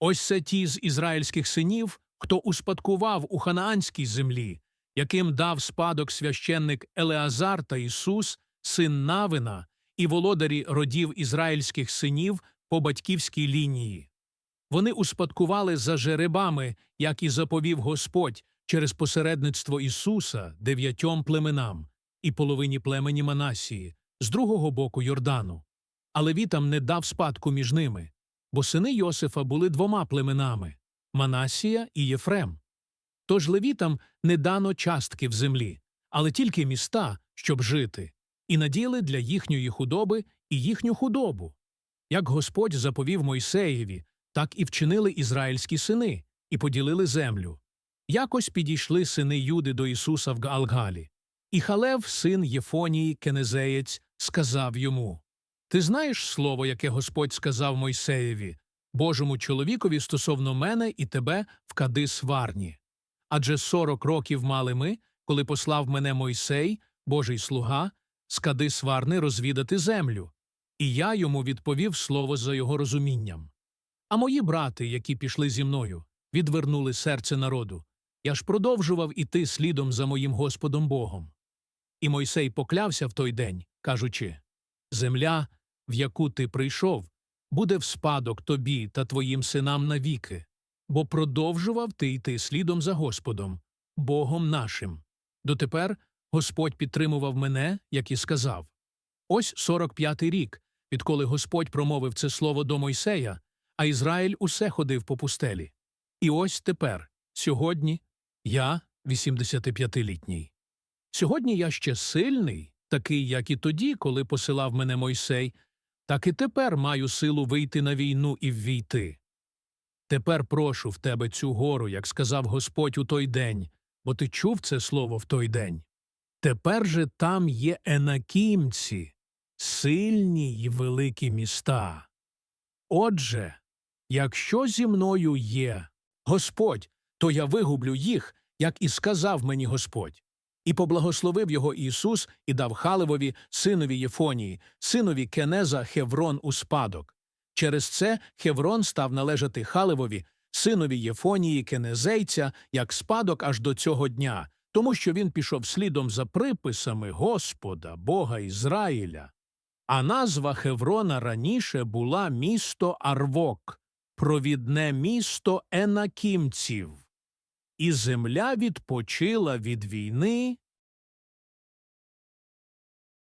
Ось це ті з ізраїльських синів, хто успадкував у ханаанській землі, яким дав спадок священник Елеазар та Ісус, син Навина, і володарі родів ізраїльських синів по батьківській лінії. Вони успадкували за жеребами, як і заповів Господь, через посередництво Ісуса дев'ятьом племенам і половині племені Манасії, з другого боку Йордану. Але вітам не дав спадку між ними, бо сини Йосифа були двома племенами Манасія і Єфрем. Тож левітам не дано частки в землі, але тільки міста, щоб жити, і наділи для їхньої худоби і їхню худобу. Як Господь заповів Мойсеєві, так і вчинили ізраїльські сини, і поділили землю. Якось підійшли сини Юди до Ісуса в Галгалі. І Халев, син Єфонії, кенезеєць, сказав йому Ти знаєш слово, яке Господь сказав Мойсеєві, Божому чоловікові стосовно мене і тебе в Кадис Варні? Адже сорок років мали ми, коли послав мене Мойсей, Божий слуга, з Кадис Варни розвідати землю. І я йому відповів слово за його розумінням. А мої брати, які пішли зі мною, відвернули серце народу. Я ж продовжував іти слідом за моїм Господом Богом. І Мойсей поклявся в той день, кажучи Земля, в яку ти прийшов, буде в спадок тобі та твоїм синам навіки, бо продовжував ти йти слідом за Господом, Богом нашим. Дотепер Господь підтримував мене, як і сказав. Ось сорок п'ятий рік, відколи Господь промовив це слово до Мойсея, а Ізраїль усе ходив по пустелі. І ось тепер, сьогодні, я 85-літній. Сьогодні я ще сильний, такий, як і тоді, коли посилав мене Мойсей, так і тепер маю силу вийти на війну і ввійти. Тепер прошу в тебе цю гору, як сказав Господь у той день, бо ти чув це слово в той день. Тепер же там є енакімці, сильні й великі міста. Отже, якщо зі мною є Господь, то я вигублю їх, як і сказав мені Господь. І поблагословив його Ісус і дав Халевові, синові Єфонії, синові Кенеза Хеврон у спадок. Через це Хеврон став належати Халевові, синові Єфонії Кенезейця, як спадок аж до цього дня, тому що він пішов слідом за приписами Господа, Бога Ізраїля. А назва Хеврона раніше була місто Арвок, провідне місто енакімців. І земля відпочила від війни